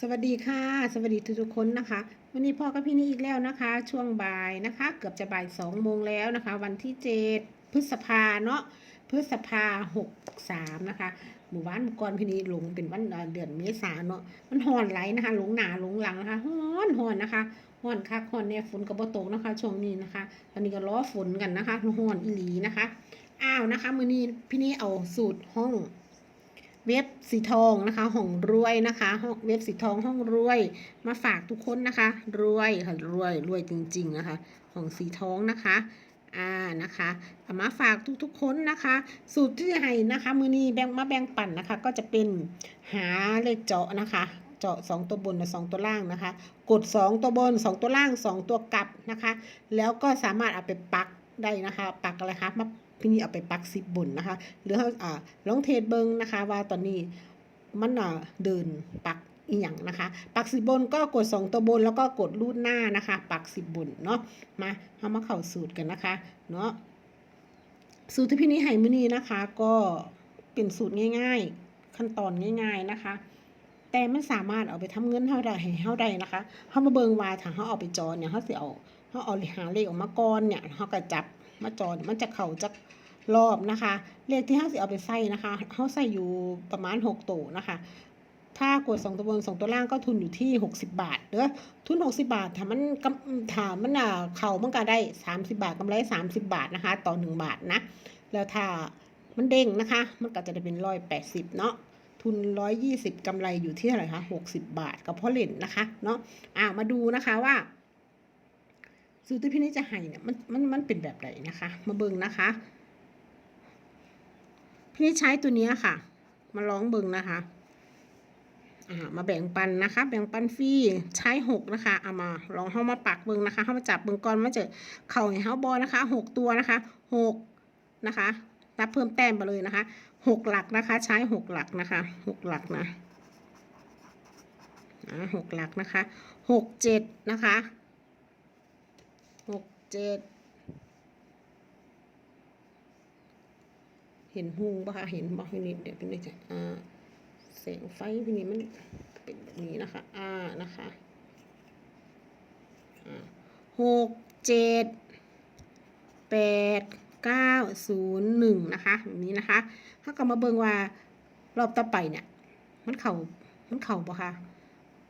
สวัสดีค่ะ สวัสดีทุกๆคนนะคะ วันนี้พ่อกับพี่นี่อีกแล้วนะคะ ช่วงบ่ายนะคะ เกือบจะบ่ายสองโมงแล้วนะคะ วันที่เจ็ดพฤษภาเนาะพฤษภาหกสามนะคะหมู่บ้านหมู่กรพี่นี่หลงเป็นวันเดือนเมษาเนาะมันห่อนไหลนะคะหลงหนาหลงหลังนะคะฮ้อนฮ้อนนะคะฮ้อนคักฮ้อนเนี่ยฝนกระโบตกนะคะ ช่วงนี้นะคะตอนนี้ก็ล้อฝนกันนะคะฮ้อนอีหลีนะคะอ้าวนะคะ มือนี้พี่นี่เอาสูตรห้อง เว็บสีทองนะคะห้องรวยนะคะเว็บสีทองห้องรวย มาฝากทุกคนนะคะ รวยค่ะรวยรวยจริง ๆ นะคะห้องสีทองนะคะอ่านะคะามาฝากทุกๆคนนะคะ สูตรที่ให้นะคะมือนี้แบ่งมาแบ่งปั่นนะคะ ก็จะเป็นหาเลขเจาะนะคะเจาะ2ตัวบนและ2ตัวล่างนะคะ กด 2 ตัวบน 2 ตัวล่าง 2 ตัวกลับนะคะ แล้วก็สามารถเอาไปปักได้นะคะ ปักอะไรคะมา พี่นี่เอาไปปักสิบบนนะคะ หรือเขาอ่าลองเทสเบิงนะคะ ว่าตอนนี้มันอ่าเดินปักอีหยังนะคะ ปักสิบบนก็กด 2 ตัวบนแล้วก็กดรูดหน้านะคะ ปักสิบบนเนาะมาเอามาเข้าสูตรกันนะคะเนาะสูตรที่พี่นี่ให้มือนี้นะคะ ก็เป็นสูตรง่าย ๆ ขั้นตอนง่าย ๆนะคะแต่มันสามารถเอาไปทำเงินเท่าใดให้เท่าใดนะคะเฮามาเบิงว่าถ้าเฮาเอาไปจอเนี่ยเฮาสิเอาเฮาเอาหาเลขออกมาก่อนเนี่ยเฮาก็จับ มาจอเนี่ยมันจะเข้าจักรอบนะคะ เลขที่เฮาสิเอาไปใส่นะคะเฮาใส่อยู่ประมาณ6ตัวนะคะ ถ้ากด2ตัวบน2ตัวล่างก็ทุนอยู่ที่60บาทเด้อทุน60บาทถ้ามันกำถ้ามันอะเข้ามันก็ได้30บาทกำไร30บาทนะคะ ต่อ1บาทนะ แล้วถ้ามันเด้งนะคะ มันก็จะได้เป็น180เนาะทุน 120กำไรอยู่ที่เท่าไหร่คะ 60 บาท กับพ่อเล่นนะคะ เนาะอ่ามาดูนะคะว่า สูตรที่พี่นี่จะให้เนี่ยมันมันมันเป็นแบบไหนนะคะ มาเบิ่งนะคะ พี่นี่ใช้ตัวนี้ค่ะ มาลองเบิ่งนะคะอ่ามาแบ่งปันนะคะ แบ่งปันฟรีใช้หกนะคะเอามาลองเข้ามาปักเบิ่งนะคะเข้ามาจับเบิ่งก่อนว่าจะเข่าให้เฮาบอนะคะหกตัวนะคะหกนะคะรับเพิ่มแต้มไปเลยนะคะหกหลักนะคะ ใช้หกหลักนะคะหกหลักนะหกหลักนะคะหกเจ็ดนะคะ เจ็ดเห็นหูปะคะเห็นบ่พี่นิดเดี๋ยวพี่นิดจะอ่าแสงไฟพี่นี่มันเป็นแบบนี้นะคะอ่านะคะอ่าหกเจ็ดแปดเก้าศูนย์หนึ่งนะคะแบบนี้นะคะถ้าก็มาเบิ่งว่ารอบต่อไปเนี่ย มันเข่ามันเข่าปะคะ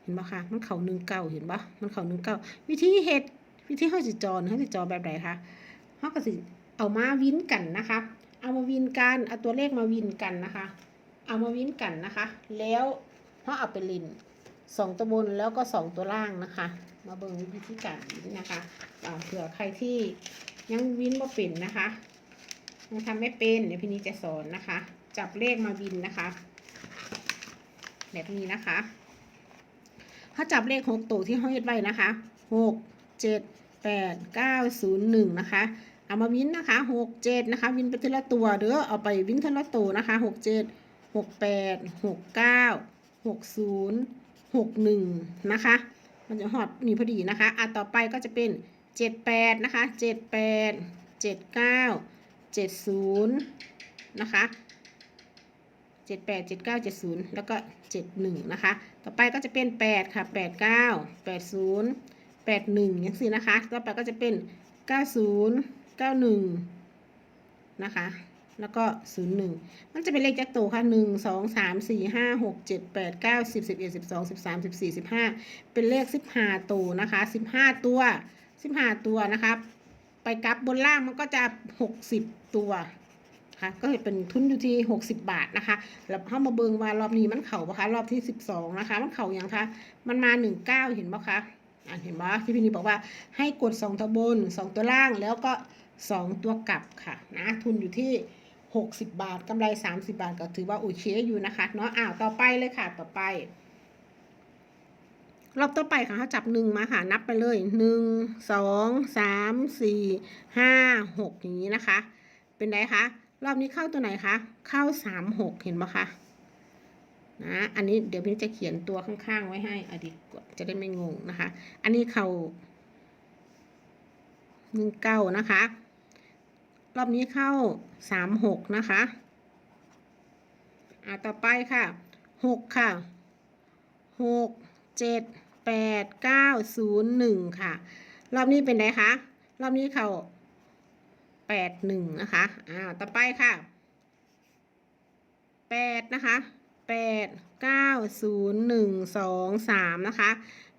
เห็นปะคะมันเข่าหนึ่งเก้าเห็นปะมันเข่าหนึ่งเก้าวิธีเฮ็ด วิธีเขาสิจรเขาสิจรแบบไหนคะเขาก็สิเอามาวินกันนะคะ เอามาวินกันเอาตัวเลขมาวินกันนะคะ เอามาวินกันนะคะ แล้วเขาเอาไปลินสองตัวบนแล้วก็สองตัวล่างนะคะ มาเบิ่งวิธีการวินนะคะเผื่อใครที่ยังวินบ่เป็นนะคะยังทำไม่เป็นเดี๋ยวพี่นี้จะสอนนะคะ จับเลขมาวินนะคะ แบบนี้นะคะถ้าจับเลขหกตัวที่ห้อยไว้นะคะหก เจ็ดแปดเก้าศูนย์หนึ่งนะคะเอามาวินนะคะหกเจ็ดนะคะวินไปทีละตัวเด้อเอาไปวินทีละตัวนะคะหกเจ็ดหกแปดหกเก้าหกศูนย์หกหนึ่งนะคะมันจะหอดนี่พอดีนะคะอะต่อไปก็จะเป็นเจ็ดแปดนะคะเจ็ดแปดเจ็ดเก้าเจ็ดศูนย์นะคะเจ็ดแปดเจ็ดเก้าเจ็ดศูนย์แล้วก็เจ็ดหนึ่งนะคะ ต่อไปก็จะเป็นแปดค่ะแปดเก้าแปดศูนย์ แปดหนึ่งอย่างนี้นะคะ ต่อไปก็จะเป็นเก้าศูนย์เก้าหนึ่งนะคะ แล้วก็ศูนย์หนึ่งมันจะเป็นเลขจักรโตวค่ะหนึ่งสองสามสี่ห้าหกเจ็ดแปดเก้าสิบสิบเอ็ดสิบสองสิบสามสิบสี่สิบห้าเป็นเลขสิบห้าตัวนะคะสิบห้าตัวสิบห้าตัวนะคะไปกลับบนล่างมันก็จะหกสิบตัวค่ะก็เป็นทุนอยู่ที่หกสิบบาทนะคะ แล้วเข้ามาเบิงว่ารอบนี้มันเข่าปะคะรอบที่สิบสองนะคะ มันเข่าอยังคะมันมาหนึ่งเก้าเห็นปะคะ อะเห็นปะที่พี่นีบอกว่าให้กดสองตัวบนสองตัวล่างแล้วก็สองตัวกลับค่ะนะทุนอยู่ที่หกสิบบาทกำไรสามสิบาทก็ถือว่าโอเคอยู่นะคะเนาะอ้าวต่อไปเลยค่ะต่อไป รอบต่อไปค่ะเขาจับหนึ่งมาค่ะนับไปเลยหนึ่งสองสามสี่ห้าหกอย่างนี้นะคะ เป็นไงคะรอบนี้เข้าตัวไหนคะเข้าสามหกเห็นไหมคะ นะอันนี้เดี๋ยวพี่จะเขียนตัวข้างๆไว้ให้อดีตกดจะได้ไม่งงนะคะ อันนี้เข้าหนึ่งเก้านะคะ รอบนี้เข้าสามหกนะคะอ่าต่อไปค่ะหกค่ะหกเจ็ดแปดเก้าศูนย์หนึ่งค่ะ รอบนี้เป็นไงคะรอบนี้เขาแปดหนึ่งนะคะอ้าต่อไปค่ะแปดนะคะ แปดเก้าศูนย์หนึ่งสองสามนะคะ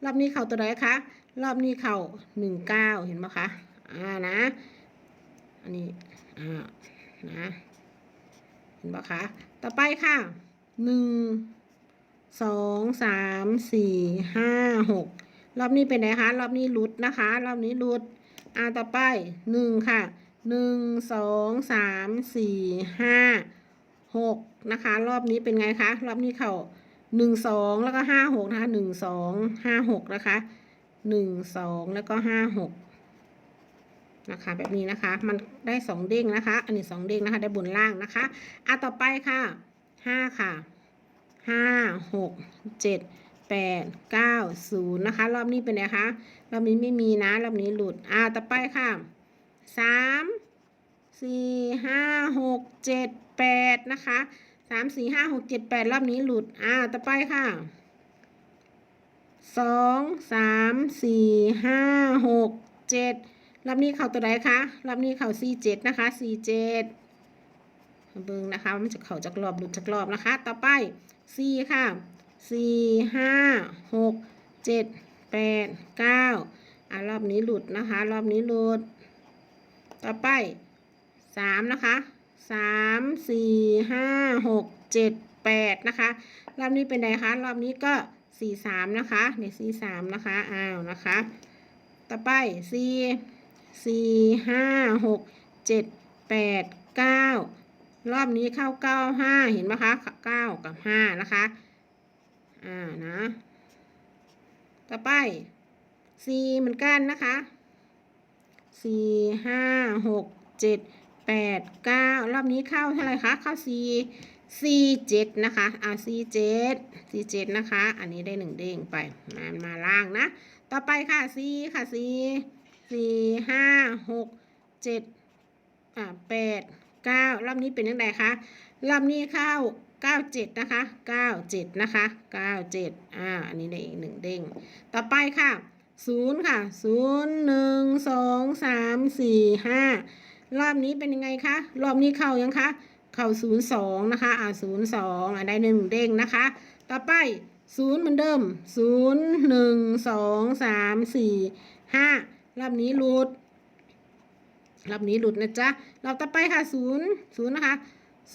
รอบนี้เข่าตัวไหนคะ รอบนี้เข่าหนึ่งเก้าเห็นไหมคะ อ่านะ อันนี้ อ่า นะ เห็นปะคะ ต่อไปค่ะหนึ่งสองสามสี่ห้าหกรอบนี้เป็นไงคะ รอบนี้ลุดนะคะ รอบนี้ลุด อ่า ต่อไปหนึ่งค่ะหนึ่งสองสามสี่ห้า หกนะคะ รอบนี้เป็นไงคะ รอบนี้เขาหนึ่งสองแล้วก็ห้าหกนะคะหนึ่งสองห้าหกนะคะหนึ่งสองแล้วก็ห้าหกนะคะ แบบนี้นะคะ มันได้สองเด้งนะคะ อันนี้สองเด้งนะคะ ได้บนล่างนะคะอะต่อไปค่ะห้าค่ะห้าหกเจ็ดแปดเก้าศูนย์นะคะ รอบนี้เป็นไงคะรอบนี้ไม่มีนะ รอบนี้หลุดอ่าต่อไปค่ะสาม สี่ห้าหกเจ็ดแปดนะคะสามสี่ห้าหกเจ็ดแปดรอบนี้หลุด อ่า ต่อไปค่ะสองสามสี่ห้าหกเจ็ดรอบนี้เข่าตัวใดคะรอบนี้เข่าสี่เจ็ดนะคะสี่เจ็ดเบิ้งนะคะมันจะเข่าจากรอบหลุดจากรอบนะคะ ต่อไปสี่ค่ะสี่ห้าหกเจ็ดแปดเก้าอะรอบนี้หลุดนะคะ รอบนี้หลุด ต่อไป สามนะคะสามสี่ห้าหกเจ็ดแปดนะคะรอบนี้เป็นไงคะรอบนี้ก็สี่สามนะคะเนี่ยสี่สามนะคะอ้าวนะคะต่อไปสี่สี่ห้าหกเจ็ดแปดเก้ารอบนี้เข้าเก้าห้าเห็นไหมคะเก้ากับห้านะคะอ่านะต่อไปสี่เหมือนกันนะคะสี่ห้าหกเจ็ด แปดเก้ารอบนี้เข้าเท่าไรคะ เข้าสี่สี่เจ็ดนะคะอ่าสี่เจ็ดสี่เจ็ดนะคะ อันนี้ได้หนึ่งเด้งไปมามาล่างนะ ต่อไปค่ะสี่ค่ะสี่สี่ห้าหกเจ็ดอ่าแปดเก้ารอบนี้เป็นยังไงคะ รอบนี้เข้าเก้าเจ็ดนะคะเก้าเจ็ดนะคะเก้าเจ็ดอ่า อันนี้ได้อีกหนึ่งเด้ง ต่อไปค่ะศูนย์ค่ะศูนย์หนึ่งสองสามสี่ห้า รอบนี้เป็นยังไงคะ รอบนี้เข้ายังคะ เข้าศูนย์สองนะคะ อ่าศูนย์สองอ่าได้หนึ่งเด้งนะคะ ต่อไปศูนย์เหมือนเดิมศูนย์หนึ่งสองสามสี่ห้ารอบนี้หลุด รอบนี้หลุดนะจ๊ะ รอบต่อไปค่ะศูนย์ศูนย์นะคะ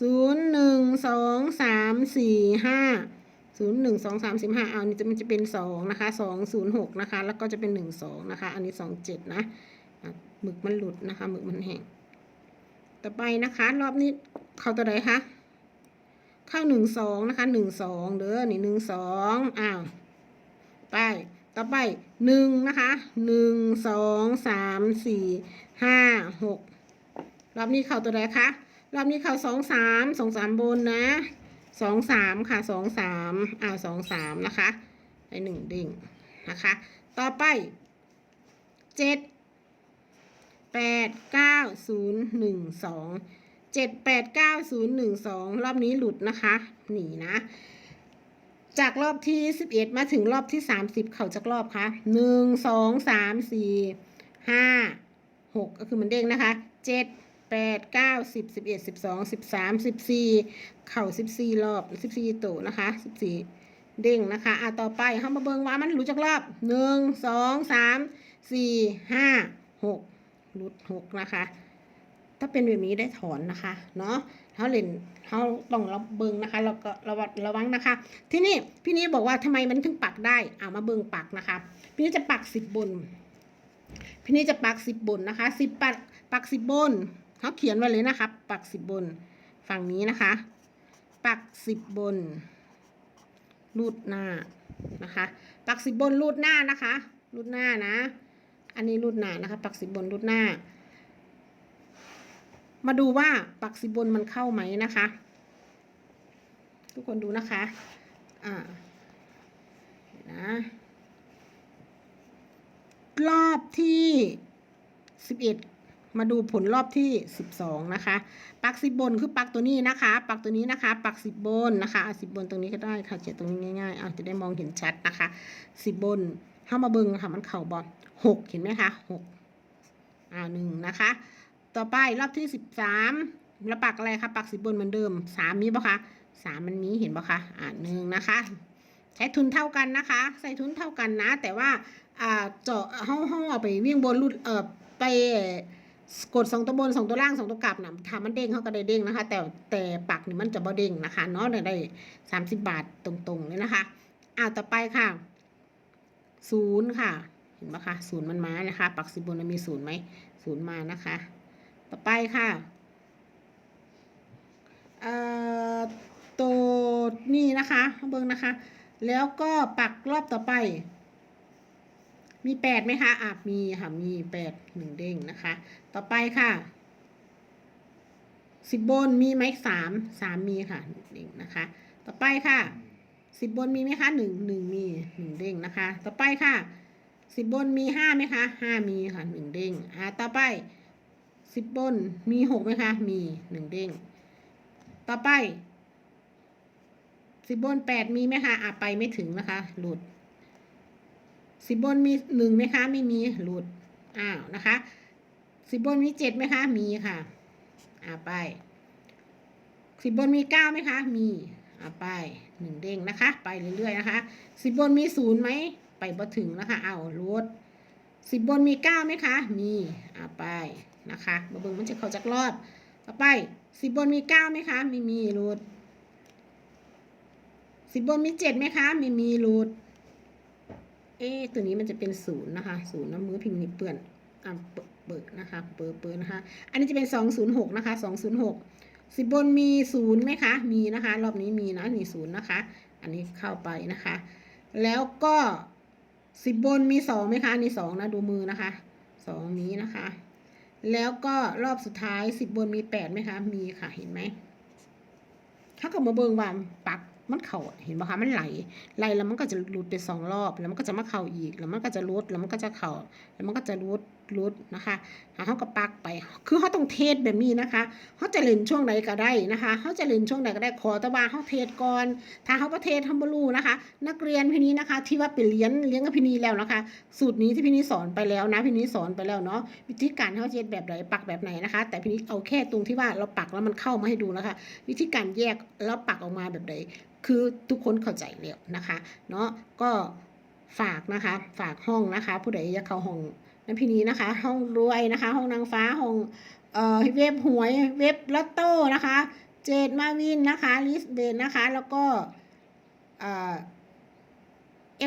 ศูนย์หนึ่งสองสามสี่ห้าศูนย์หนึ่งสองสามสิบห้าเอานี่จะมันจะเป็นสองนะคะสองศูนย์หกนะคะ แล้วก็จะเป็นหนึ่งสองนะคะ อันนี้สองเจ็ดนะหมึกมันหลุดนะคะหมึกมันแห้ง ต่อไปนะคะ รอบนี้เข้าตัวใดคะเข้าหนึ่งสองนะคะหนึ่งสองเด้อนี่หนึ่งสองอ้าวไปต่อไปหนึ่งนะคะหนึ่งสองสามสี่ห้าหกรอบนี้เข้าตัวใดคะรอบนี้เข้าสองสามสองสามบนนะสองสามค่ะสองสามอ้าวสองสามนะคะได้หนึ่งดิ่งนะคะ ต่อไปเจ็ด แปดเก้าศูนย์หนึ่งสองเจ็ดแปดเก้าศูนย์หนึ่งสองรอบนี้หลุดนะคะ หนีนะ จากรอบที่สิบเอ็ดมาถึงรอบที่สามสิบเขาจากรอบคะหนึ่งสองสามสี่ห้าหกก็คือมันเด้งนะคะเจ็ดแปดเก้าสิบสิบเอ็ดสิบสองสิบสามสิบสี่เข่าสิบสี่รอบสิบสี่ตัวนะคะสิบสี่เด้งนะคะอะต่อไปเข้ามาเบิงว่ามันรู้จากรอบหนึ่งสองสามสี่ห้าหก รุดหกนะคะ ถ้าเป็นแบบนี้ได้ถอนนะคะเนาะเขาเล่นเขาต้องระเบิงนะคะแล้วก็ระวัดระวังนะคะ ที่นี่พี่นี้บอกว่าทำไมมันถึงปักได้เอามาเบิงปักนะคะ พี่นี้จะปักสิบบน พี่นี้จะปักสิบบนนะคะสิบปักปักสิบบนเขาเขียนไว้เลยนะคะ ปักสิบบนฝั่งนี้นะคะ ปักสิบบนรูดหน้านะคะ ปักสิบบนรูดหน้านะคะรูดหน้านะ อันนี้รูดหน้านะคะ ปักสิบบนรูดหน้า มาดูว่าปักสิบบนมันเข้าไหมนะคะ ทุกคนดูนะคะ อ่านะรอบที่สิบเอ็ดมาดูผลรอบที่สิบสองนะคะ ปักสิบบนคือปักตัวนี้นะคะ ปักตัวนี้นะคะ ปักสิบบนนะคะสิบบนตรงนี้ก็ได้ค่ะเขียนตรงนี้ง่ายๆอะจะได้มองเห็นชัดนะคะสิบบน เข้ามาเบิงค่ะ มันเข่าบอลหกเห็นไหมคะหกอ่าหนึ่งนะคะ ต่อไปรอบที่สิบสามแล้วปักอะไรคะปักสิบบนเหมือนเดิมสามมีปะคะสามมันมีเห็นปะคะอ่าหนึ่งนะคะ ใช้ทุนเท่ากันนะคะ ใส่ทุนเท่ากันนะ แต่ว่าอ่าเจาะห้องห้องเอาไปวิ่งบนรูดเอ่อไปกดสองตัวบนสองตัวล่างสองตัวกลับนะถ้ามันเด้งเขาก็ได้เด้งนะคะ แต่แต่ปักนี่มันจะบ่เด้งนะคะเนาะได้สามสิบบาทตรงๆเลยนะคะอ่าต่อไปค่ะ ศูนย์ค่ะ เห็นปะคะศูนย์มันมานะคะ ปักสิบบนมีศูนย์ไหมศูนย์มานะคะ ต่อไปค่ะเอ่อตัวนี่นะคะเบิ้งนะคะ แล้วก็ปักรอบต่อไป มีแปดไหมคะอะมีค่ะมีแปดหนึ่งเด้งนะคะ ต่อไปค่ะสิบบนมีไหมสามสามมีค่ะหนึ่งเด้งนะคะ ต่อไปค่ะ สิบบนมีไหมคะหนึ่งหนึ่งมีหนึ่งเด้งนะคะ ต่อไปค่ะสิบบนมีห้าไหมคะห้ามีค่ะหนึ่งเด้งอ่าต่อไปสิบบนมีหกไหมคะมีหนึ่งเด้งต่อไปสิบบนแปดมีไหมคะอะไปไม่ถึงนะคะ หลุดสิบบนมีหนึ่งไหมคะ ไม่มีหลุดอ้าวนะคะสิบบนมีเจ็ดไหมคะ มีค่ะ อ่าไปสิบบนมีเก้าไหมคะ มี อ่าไปหนึ่งเด้งนะคะ ไปเรื่อยๆนะคะสิบบนมีศูนย์ไหมไปบ่ถึงนะคะ เอาลดสิบบนมีเก้าไหมคะ มีอ่าไปนะคะมาเบิ่งมันจะเข้าจากรอบต่อไปสิบบนมีเก้าไหมคะ ไม่มีลดสิบบนมีเจ็ดไหมคะไม่มีรูทเอ๊ตัวนี้มันจะเป็นศูนย์นะคะศูนย์น้ำมือพิมพ์นี่เปื้อนอะเปิดเปิดนะคะ เปิดเปิดนะคะ อันนี้จะเป็นสองศูนย์หกนะคะสองศูนย์หก สิบบนมีศูนย์ไหมคะ มีนะคะ รอบนี้มีนะนี่ศูนย์นะคะ อันนี้เข้าไปนะคะ แล้วก็สิบบนมีสองไหมคะนี่สองนะดูมือนะคะสองนี้นะคะ แล้วก็รอบสุดท้ายสิบบนมีแปดไหมคะ มีค่ะเห็นไหมถ้าเกิดมาเบิ่งว่าปักมันเข่าเห็นไหมคะมันไหลไหลแล้วมันก็จะหลุดไปสองรอบ แล้วมันก็จะมาเข่าอีก แล้วมันก็จะรุดแล้วมันก็จะเข่าแล้วมันก็จะรุด รุดนะคะเขาก็ปักไป คือเขาต้องเทสแบบนี้นะคะเขาจะเล่นช่วงไหนก็ได้นะคะเขาจะเล่นช่วงไหนก็ได้ขอตะว่าเขาเทสก่อน ถ้าเขาประเทศทำบรูนะคะ นักเรียนพี่นี้นะคะ ที่ว่าไปเรียนเลี้ยงกับพี่นี้แล้วนะคะ สูตรนี้ที่พี่นี้สอนไปแล้วนะพี่นี้สอนไปแล้วเนาะวิธีการเขาเช็ดแบบไหนปักแบบไหนนะคะ แต่พี่นี้เอาแค่ตรงที่ว่าเราปักแล้วมันเข้ามาให้ดูนะคะ วิธีการแยกแล้วปักออกมาแบบไหนคือทุกคนเข้าใจแล้วนะคะ เนาะก็ฝากนะคะ ฝากห้องนะคะ ผู้ใดอยากเข้าห้อง นั้นพี่นี้นะคะ ห้องรวยนะคะ ห้องนางฟ้าห้องเอ่อเว็บหวยเว็บลอตโต้นะคะ เจดมาวินนะคะลิสเบนนะคะ แล้วก็เอ่อ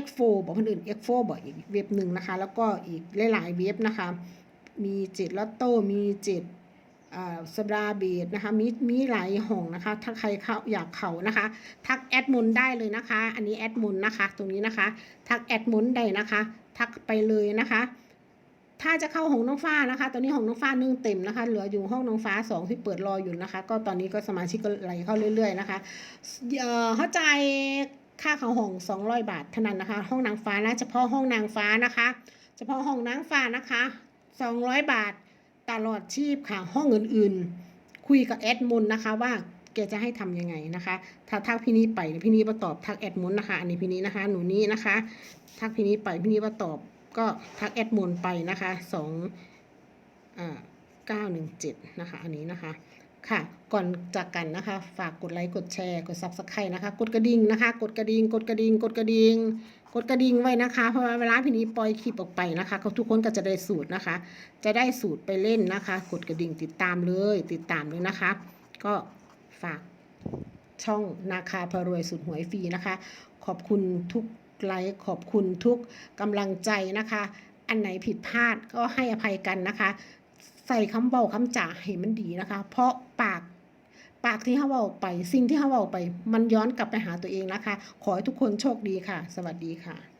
X4 บอกคนอื่น X4 บอกอีกเว็บหนึ่งนะคะ แล้วก็อีกหลายๆเว็บนะคะ มีเจ็ดลอตโต้มีเจ็ดสบราเบดนะคะมีมีหลายห้องนะคะ ถ้าใครเขาอยากเขานะคะ ทักแอดมุนได้เลยนะคะ อันนี้แอดมุนนะคะ ตรงนี้นะคะ ทักแอดมุนได้นะคะ ทักไปเลยนะคะ ถ้าจะเข้าห้องน้องฟ้านะคะ ตอนนี้ห้องน้องฟ้านึ่งเต็มนะคะ เหลืออยู่ห้องน้องฟ้าสองที่เปิดรออยู่นะคะ ก็ตอนนี้ก็สมาชิกก็ไหลเข้าเรื่อย ๆ นะคะเอ่อเข้าใจค่าเข้าห้อง200 บาทเท่านั้นนะคะ ห้องนางฟ้านะเฉพาะห้องนางฟ้านะคะ เฉพาะห้องนางฟ้านะคะ 200 บาทตลอดชีพค่ะ ห้องอื่นๆ คุยกับแอดมุนนะคะว่าแกจะให้ทำยังไงนะคะ ถ้าทักพี่นี้ไปพี่นี้มาตอบทักแอดมุนนะคะ อันนี้พี่นี้นะคะ หนูนี้นะคะ ทักพี่นี้ไปพี่นี้มาตอบ ก็ทักแอดมุนไปนะคะสองอ่าเก้าหนึ่งเจ็ดนะคะอันนี้นะคะค่ะก่อนจากกันนะคะฝากกดไลค์กดแชร์กด subscribe นะคะ กดกระดิ่งนะคะ กดกระดิ่งกดกระดิ่งกดกระดิ่งกดกระดิ่งไว้นะคะเพราะเวลาพี่นี้ปล่อยคลิปออกไปนะคะเขาทุกคนก็จะได้สูตรนะคะ จะได้สูตรไปเล่นนะคะ กดกระดิ่งติดตามเลย ติดตามเลยนะคะ ก็ฝากช่องนาคาพรวยสุดหวยฟรีนะคะ ขอบคุณทุก ไลค์ขอบคุณทุกกำลังใจนะคะ อันไหนผิดพลาดก็ให้อภัยกันนะคะ ใส่คำเบาคำจ่าให้มันดีนะคะ เพราะปากปากที่เขาเบาไป สิ่งที่เขาเบาไป มันย้อนกลับไปหาตัวเองนะคะ ขอให้ทุกคนโชคดีค่ะ สวัสดีค่ะ